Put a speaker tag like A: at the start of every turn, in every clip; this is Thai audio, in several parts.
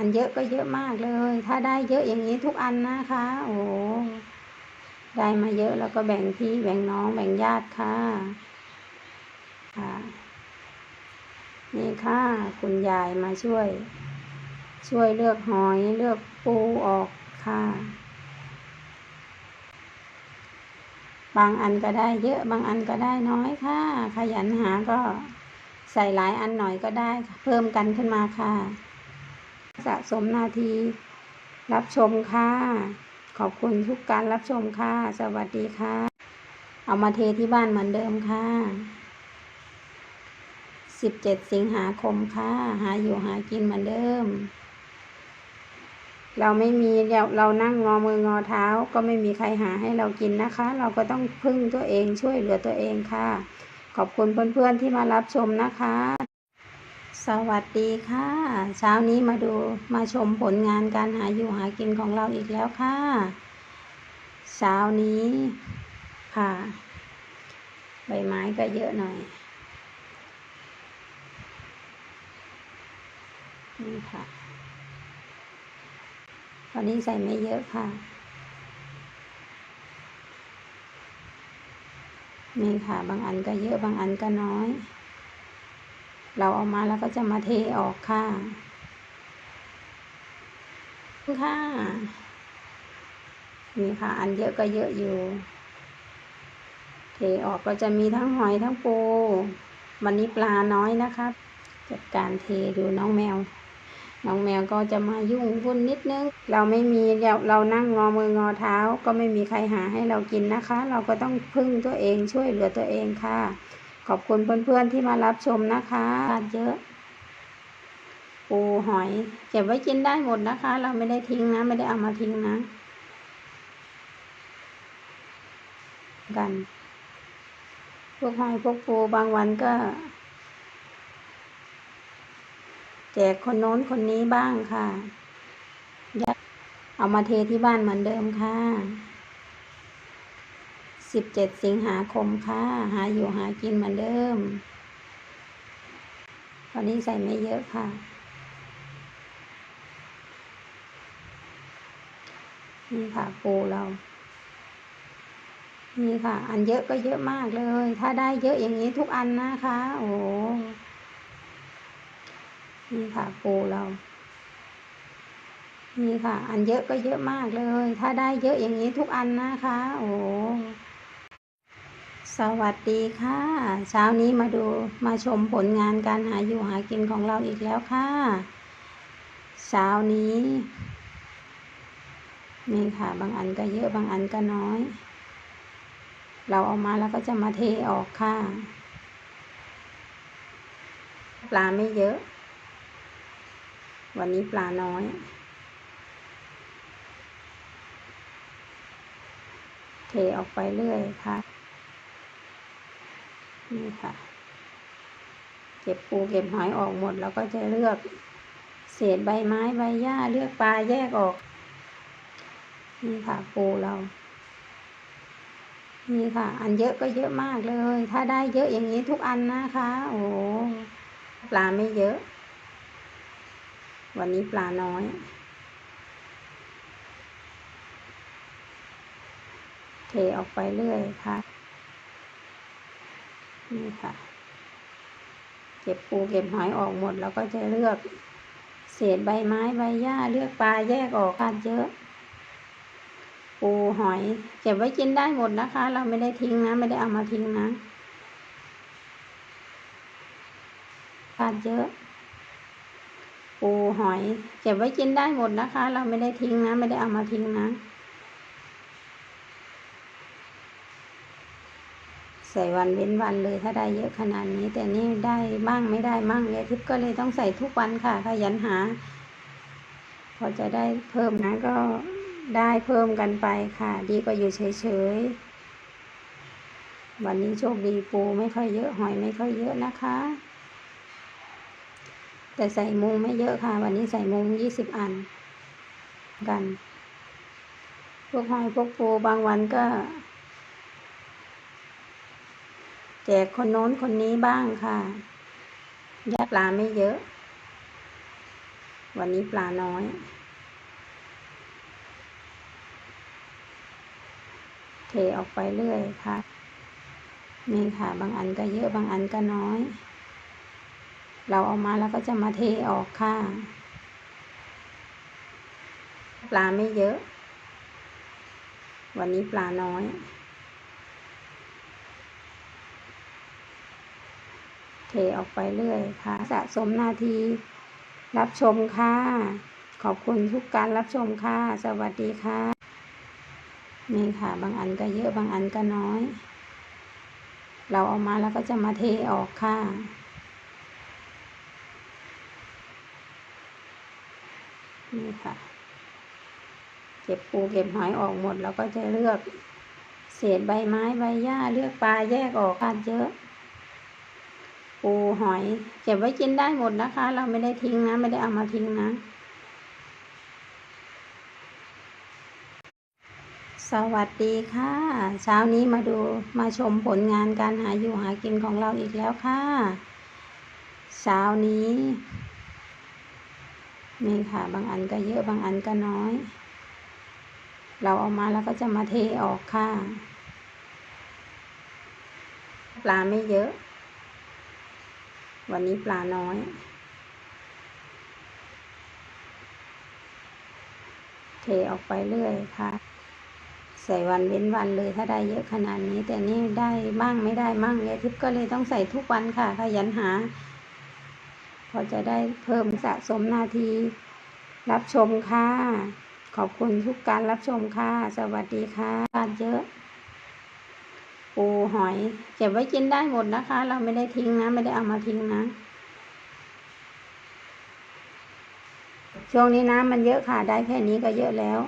A: อันเยอะก็เยอะมากเลย ถ้าได้เยอะอย่างนี้ทุกอันนะคะ โอ้ได้มาเยอะแล้วก็แบ่งพี่แบ่งน้องแบ่งญาติค่ะค่ะ นี่ค่ะ คุณยายมาช่วย ช่วยเลือกหอยเลือกปูออกค่ะ บางอันก็ได้เยอะบางอันก็ได้น้อยค่ะ ขยันหาก็ใส่หลายอันหน่อยก็ได้ เพิ่มกันขึ้นมาค่ะ สะสมนาที รับชมค่ะ ขอบคุณทุกการรับชมค่ะ สวัสดีค่ะ เอามาเทที่บ้านเหมือนเดิมค่ะสิบเจ็ดสิงหาคมค่ะ หาอยู่หากินเหมือนเดิม เราไม่มีเราเรานั่งงอมืองอเท้า ก็ไม่มีใครหาให้เรากินนะคะ เราก็ต้องพึ่งตัวเองช่วยเหลือตัวเองค่ะ ขอบคุณเพื่อนๆที่มารับชมนะคะ สวัสดีค่ะ เช้านี้มาดูมาชมผลงานการหาอยู่หากินของเราอีกแล้วค่ะ เช้านี้ค่ะ ใบไม้ก็เยอะหน่อย นี่ค่ะวันนี้ใส่ไม่เยอะค่ะ นี่ค่ะ บางอันก็เยอะบางอันก็น้อย เราเอามาแล้วก็จะมาเทออกค่ะ ค่ะ นี่ค่ะ อันเยอะก็เยอะอยู่ เทออกก็จะมีทั้งหอยทั้งปู วันนี้ปลาน้อยนะคะ จัดการเทดูน้องแมว น้องแมวก็จะมายุ่งวุ่นนิดนึง เราไม่มีเราเรานั่งงอมืองอเท้า ก็ไม่มีใครหาให้เรากินนะคะ เราก็ต้องพึ่งตัวเองช่วยเหลือตัวเองค่ะ ขอบคุณเพื่อนๆที่มารับชมนะคะเยอะ ปูหอย เก็บไว้กินได้หมดนะคะ เราไม่ได้ทิ้งนะ ไม่ได้เอามาทิ้งนะ กัน พวกหอยพวกปูบางวันก็ แจกคนโน้นคนนี้บ้างค่ะยัดเอามาเทที่บ้านเหมือนเดิมค่ะ สิบเจ็ดสิงหาคมค่ะ หาอยู่หากินเหมือนเดิมวันนี้ใส่ไม่เยอะค่ะ นี่ค่ะปูเรา นี่ค่ะ อันเยอะก็เยอะมากเลย ถ้าได้เยอะอย่างนี้ทุกอันนะคะ โอ้นี่ค่ะปูเรานี่ค่ะ อันเยอะก็เยอะมากเลย ถ้าได้เยอะอย่างนี้ทุกอันนะคะ โอ้ สวัสดีค่ะ เช้านี้มาดูมาชมผลงานการหาอยู่หากินของเราอีกแล้วค่ะ เช้านี้ นี่ค่ะ บางอันก็เยอะบางอันก็น้อย เราเอามาแล้วก็จะมาเทออกค่ะ ปลาไม่เยอะ วันนี้ปลาน้อยเทออกไปเรื่อยค่ะ นี่ค่ะ เก็บปูเก็บหอยออกหมด แล้วก็จะเลือกเศษใบไม้ใบหญ้าเลือกปลาแยกออก นี่ค่ะปูเรานี่ค่ะ อันเยอะก็เยอะมากเลย ถ้าได้เยอะอย่างนี้ทุกอันนะคะ โอ้ปลาไม่เยอะ วันนี้ปลาน้อยเทออกไปเรื่อยค่ะ นี่ค่ะ เก็บปูเก็บหอยออกหมด แล้วก็จะเลือกเศษใบไม้ใบหญ้าเลือกปลาแยกออกกันเยอะ ปูหอย เก็บไว้กินได้หมดนะคะ เราไม่ได้ทิ้งนะ ไม่ได้เอามาทิ้งนะทานเยอะปูหอย เก็บไว้กินได้หมดนะคะ เราไม่ได้ทิ้งนะ ไม่ได้เอามาทิ้งนะ ใส่วันเว้นวันเลยถ้าได้เยอะขนาดนี้ แต่นี่ได้บ้างไม่ได้มั่งยายทิพย์ก็เลยต้องใส่ทุกวันค่ะขยันหา พอจะได้เพิ่มนะก็ได้เพิ่มกันไปค่ะ ดีกว่าอยู่เฉยๆวันนี้โชคดีปูไม่ค่อยเยอะหอยไม่ค่อยเยอะนะคะ แต่ใส่มุงไม่เยอะค่ะ วันนี้ใส่มุงยี่สิบอันกัน พวกหอยพวกปูบางวันก็ แจกคนโน้นคนนี้บ้างค่ะยาปลาไม่เยอะ วันนี้ปลาน้อยเทออกไปเรื่อยค่ะ นี่ค่ะ บางอันก็เยอะบางอันก็น้อย เราเอามาแล้วก็จะมาเทออกค่ะ ปลาไม่เยอะ วันนี้ปลาน้อย เทออกไปเรื่อยค่ะ สะสมนาที รับชมค่ะ ขอบคุณทุกการรับชมค่ะ สวัสดีค่ะ นี่ค่ะ บางอันก็เยอะบางอันก็น้อย เราเอามาแล้วก็จะมาเทออกค่ะนี่ค่ะ เก็บปูเก็บหอยออกหมด แล้วก็จะเลือก เศษใบไม้ใบหญ้าเลือกปลาแยกออกกันเยอะ ปูหอย เก็บไว้กินได้หมดนะคะ เราไม่ได้ทิ้งนะ ไม่ได้เอามาทิ้งนะ สวัสดีค่ะ เช้านี้มาดูมาชมผลงานการหาอยู่หากินของเราอีกแล้วค่ะ เช้านี้ นี่ค่ะบางอันก็เยอะบางอันก็น้อย เราเอามาแล้วก็จะมาเทออกค่ะ ปลาไม่เยอะ วันนี้ปลาน้อย เทออกไปเรื่อยค่ะ ใส่วันเว้นวันเลยถ้าได้เยอะขนาดนี้ แต่นี่ได้บ้างไม่ได้มั่งเนี่ยทิพย์ก็เลยต้องใส่ทุกวันค่ะขยันหา พอจะได้เพิ่มสะสมนาที รับชมค่ะ ขอบคุณทุกการรับชมค่ะ สวัสดีค่ะเยอะ ปูหอย เก็บไว้กินได้หมดนะคะ เราไม่ได้ทิ้งนะ ไม่ได้เอามาทิ้งนะ ช่วงนี้น้ำมันเยอะค่ะ ได้แค่นี้ก็เยอะแล้ว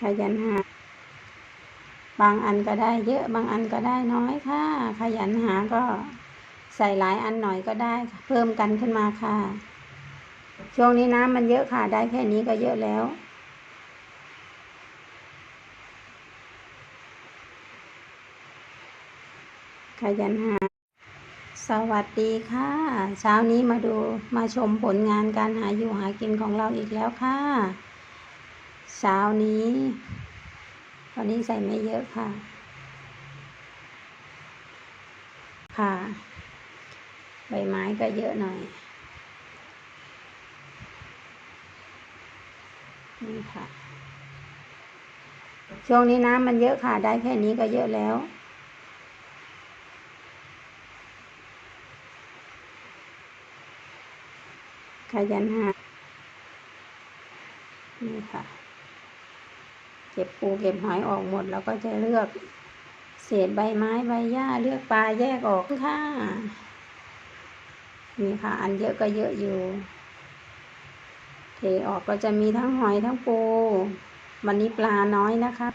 A: ขยันหา บางอันก็ได้เยอะ บางอันก็ได้น้อยค่ะ ขยันหาก็ใส่หลายอันหน่อยก็ได้ เพิ่มกันขึ้นมาค่ะ ช่วงนี้น้ำมันเยอะค่ะ ได้แค่นี้ก็เยอะแล้ว ขยันหา สวัสดีค่ะ เช้านี้มาดูมาชมผลงานการหาอยู่หากินของเราอีกแล้วค่ะ เช้านี้วันนี้ใส่ไม่เยอะค่ะ ค่ะ ใบไม้ก็เยอะหน่อย นี่ค่ะ ช่วงนี้น้ำมันเยอะค่ะ ได้แค่นี้ก็เยอะแล้ว ขยันหา นี่ค่ะ เก็บปูเก็บหอยออกหมด แล้วก็จะเลือกเศษใบไม้ใบหญ้าเลือกปลาแยกออกค่ะ นี่ค่ะ อันเยอะก็เยอะอยู่ เทออกก็จะมีทั้งหอยทั้งปู วันนี้ปลาน้อยนะคะ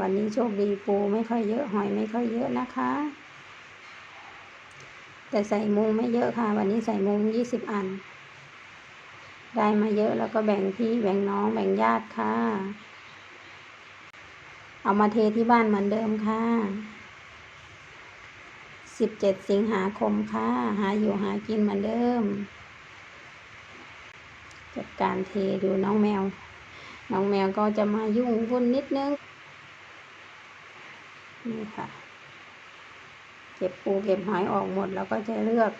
A: วันนี้โชคดีปูไม่ค่อยเยอะหอยไม่ค่อยเยอะนะคะ แต่ใส่มุงไม่เยอะค่ะ วันนี้ใส่มุงยี่สิบอัน ได้มาเยอะแล้วก็แบ่งพี่แบ่งน้องแบ่งญาติค่ะ เอามาเทที่บ้านเหมือนเดิมค่ะสิบเจ็ดสิงหาคมค่ะ หาอยู่หากินเหมือนเดิม จัดการเทดูน้องแมว น้องแมวก็จะมายุ่งวุ่นนิดนึง นี่ค่ะ เก็บปูเก็บหอยออกหมด แล้วก็จะเลือก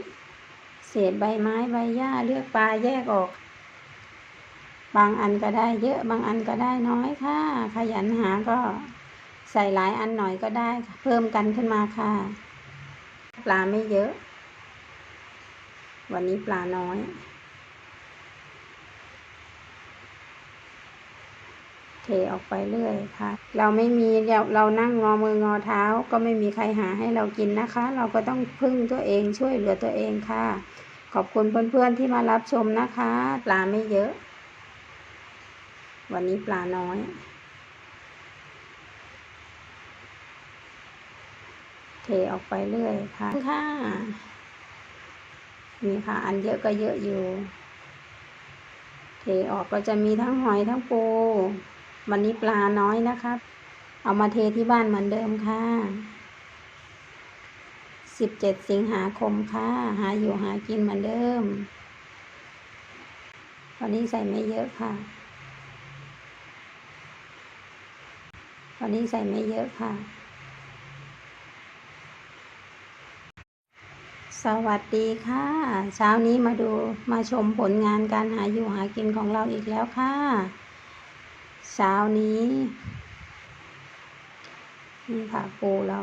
A: เศษใบไม้ใบหญ้าเลือกปลาแยกออก บางอันก็ได้เยอะบางอันก็ได้น้อยค่ะ ขยันหาก็ใส่หลายอันหน่อยก็ได้ เพิ่มกันขึ้นมาค่ะ ปลาไม่เยอะ วันนี้ปลาน้อย เทออกไปเรื่อยค่ะ เราไม่มีเราเรานั่งงอมืองอเท้า ก็ไม่มีใครหาให้เรากินนะคะ เราก็ต้องพึ่งตัวเองช่วยเหลือตัวเองค่ะ ขอบคุณเพื่อนๆที่มารับชมนะคะ ปลาไม่เยอะ วันนี้ปลาน้อยเทออกไปเรื่อยค่ะค่ะนี่ค่ะ อันเยอะก็เยอะอยู่เทออกก็จะมีทั้งหอยทั้งปู วันนี้ปลาน้อยนะคะเอามาเทที่บ้านเหมือนเดิมค่ะสิบเจ็ดสิงหาคมค่ะ หาอยู่หากินเหมือนเดิม วันนี้ใส่ไม่เยอะค่ะ วันนี้ใส่ไม่เยอะค่ะ สวัสดีค่ะ เช้านี้มาดูมาชมผลงานการหาอยู่หากินของเราอีกแล้วค่ะ เช้านี้ นี่ค่ะปูเรา